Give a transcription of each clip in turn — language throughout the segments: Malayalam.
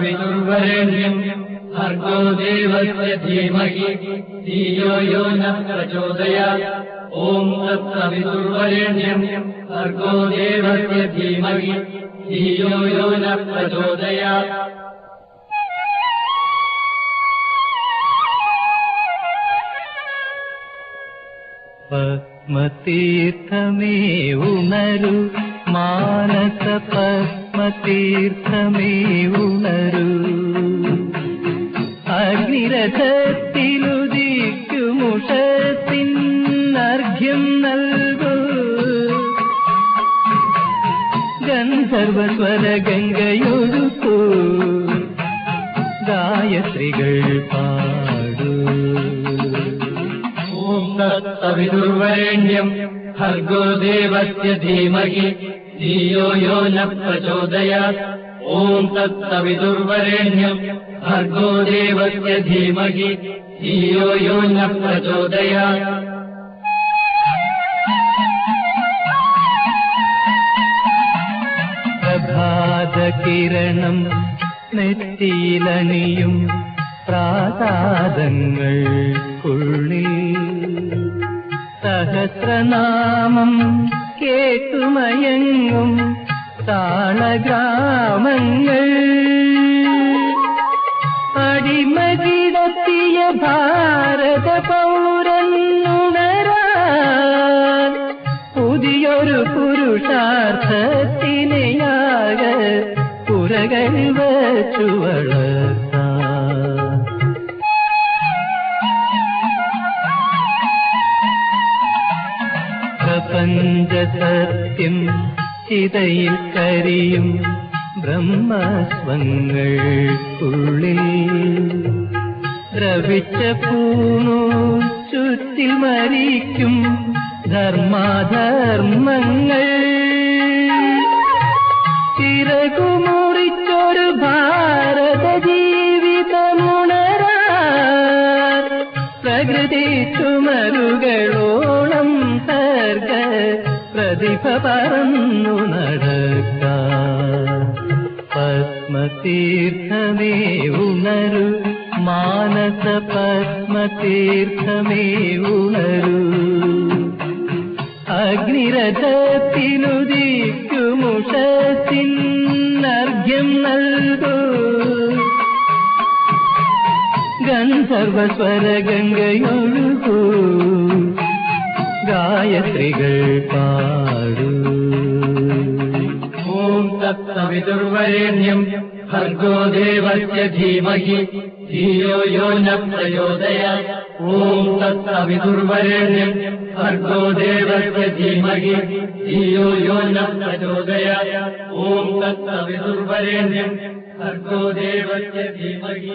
पितुर्वरेण्यम् भर्गो देवस्य धीमहि। धियो यो न प्रचोदयात्। ॐ तत्सवितुर्वरेण्यम् भर्गो देवस्य धीमहि। धियो यो न प्रचोदयात्। प्रचोदयार्थमेव नरु। पद्मतीर्थमेवु തിരഥത്തിലുദിക്കുമുഷത്തിനർഘ്യം നൽകൂ. ഗന്ധർവസ്വര ഗംഗയൊരുക്കൂ ഗായത്രികൾ പാടു. ഓം തത്തവിതുർവരേണ്യം ഭർഗോ ദേവസ്യ ധീമഹി. धियो यो न प्रचोदयात् ॐ तत्सविदुर्वरेण्यम् भर्गो देवस्य धीमहि धियो यो न प्रचोदयात् പ്രഭാതകിരണം നെറ്റിയിലണിയും പ്രാസാദങ്ങൾക്കുള്ളിൽ സഹസ്രനാമം കേട്ടുമയങ്ങും താണഗ്രാമങ്ങൾ അടിമകിടത്തിയ ഭാരത പൗരനുണരാൻ പുതിയൊരു പുരുഷാർത്ഥത്തിനെയാക പുരകൾ വച്ചു പ്രപഞ്ചസത്യം ചിതയിൽ കരിയും ബ്രഹ്മസ്വങ്ങൾക്കുള്ളിൽ ദ്രവിച്ച പൂണു ചുറ്റിൽ മരിക്കും ധർമാധർമ്മങ്ങൾ. ചിറകുമുറിച്ചൊരു ഭാരത ജീവിതമുണരാ പ്രകൃതി സർഗ പ്രതിഭ പറന്നു നടക്ക. പത്മതീർത്ഥമേ ഉണരു. മാനസ പത്മതീർത്ഥമേ ഉണരു. അഗ്നിരഥത്തിനുദിക്കുമുഷത്തിനർഘ്യം നൽകൂ. ഗന്ധർവസ്വര ഗംഗയൊഴുകൂ यत्रीगेपा ॐ तत्तविदुर्वरेण्यम् खर्गोदेवस्य धीमहि। धियो यो न प्रयोदया ॐ तत्तविदुर्वरेण्यम् खर्गोदेवस्य धीमहि। धियो यो न प्रयोदया ॐ तत्तविदुर्वरेण्यम् खर्गोदेवस्य जीमहिण्यम्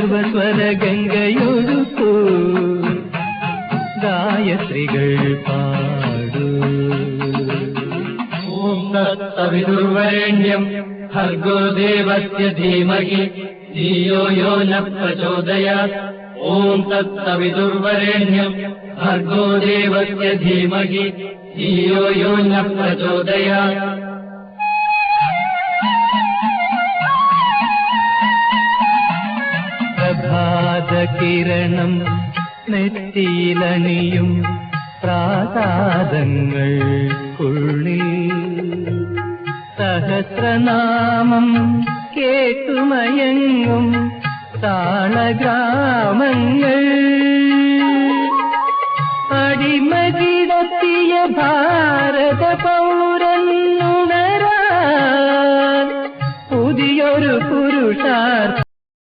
സർവസ്വര ഗംഗയൊഴുക്കൂ ഗായത്രികൾ പാടൂ. ഓം തത്തവിദുർവരേണ്യം ഭർഗോ ദേവസ്യ ധീമഹി. ധിയോ യോ ന പ്രചോദയാത്. ഓം തത്തവിദുർവരേണ്യം ഭർഗോ ദേവസ്യ ധീമഹി. ധിയോ യോ ന പ്രചോദയാത്. പ്രഭാതകിരണം നെറ്റിയിലണിയും പ്രാസാദങ്ങൾക്കുള്ളിൽ സഹസ്രനാമം കേട്ടുമയങ്ങും താളഗ്രാമങ്ങൾ. അടിമകിടത്തിയ ഭാരത